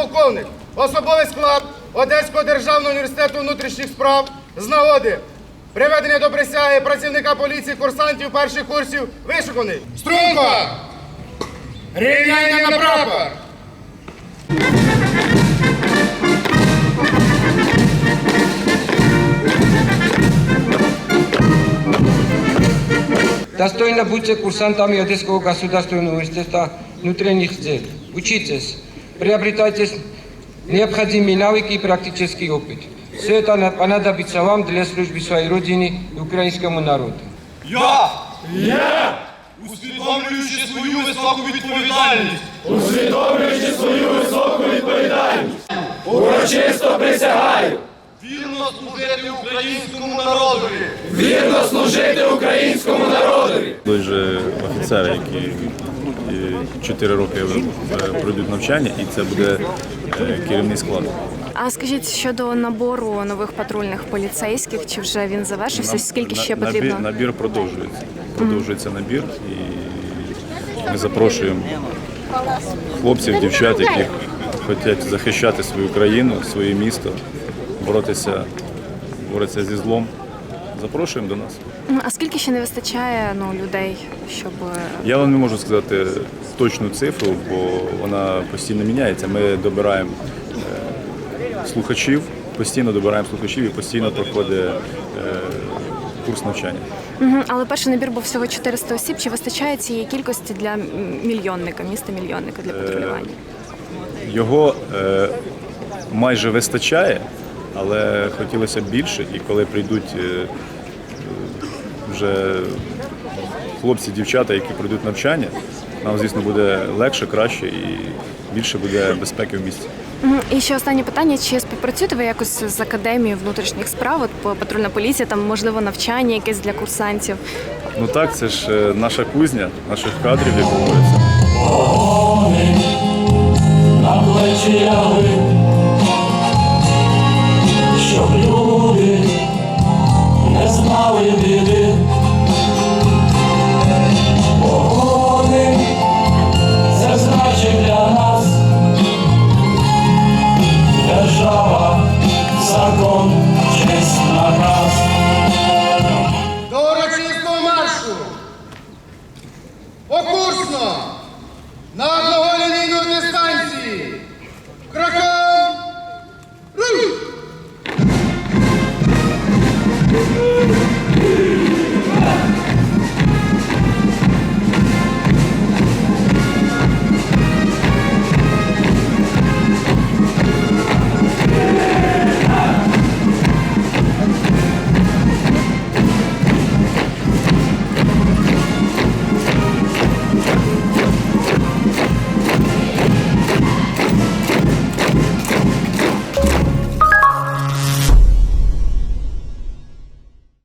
Полковник, особовий склад Одеського державного університету внутрішніх справ з нагоди. Приведення до присяги працівника поліції курсантів перших курсів вишуканий. Струнко! Рівняння на прапор! Достойно будьте курсантами Одесского государственного университета внутренних дел. Учитесь, приобретайте необходимые навыки и практический опыт. Все это на- понадобится вам для службы своей родине и украинскому народу. Я! Я! Усвідомлюючи свою високу відповідальність. Усвідомлюючи свою високу відповідальність. Урочисто присягаю. Вірно служити українському народові. Вірно служити українському народові. Той же офіцери, які е, 4 роки е, пройдуть навчання, і це буде е, керівний склад. А скажіть щодо набору нових патрульних поліцейських, чи вже він завершився? Скільки ще потрібно? Набір, набір продовжується. Продовжується набір, і ми запрошуємо хлопців, дівчат, які хочуть захищати свою країну, своє місто, боротися, боротися зі злом. Запрошуємо до нас. А скільки ще не вистачає ну, людей, щоб е, Я вам не можу сказати точну цифру, бо вона постійно міняється. Ми добираємо е, слухачів, постійно добираємо слухачів і постійно проходить е, курс навчання. Мгм. але перший набір був всього 400 осіб. Чи вистачає цієї кількості для мільйонника, міста мільйонника для патрулювання? Його е, майже вистачає, але хотілося б більше, і коли прийдуть е, вже хлопці, дівчата, які пройдуть навчання, нам, звісно, буде легше, краще і більше буде безпеки в місті. І ще останнє питання: чи співпрацюєте ви якось з академією внутрішніх справ? От патрульна поліція, там можливо навчання якесь для курсантів? Ну так, це ж е, наша кузня, наших кадрів, як говориться. на плечі яви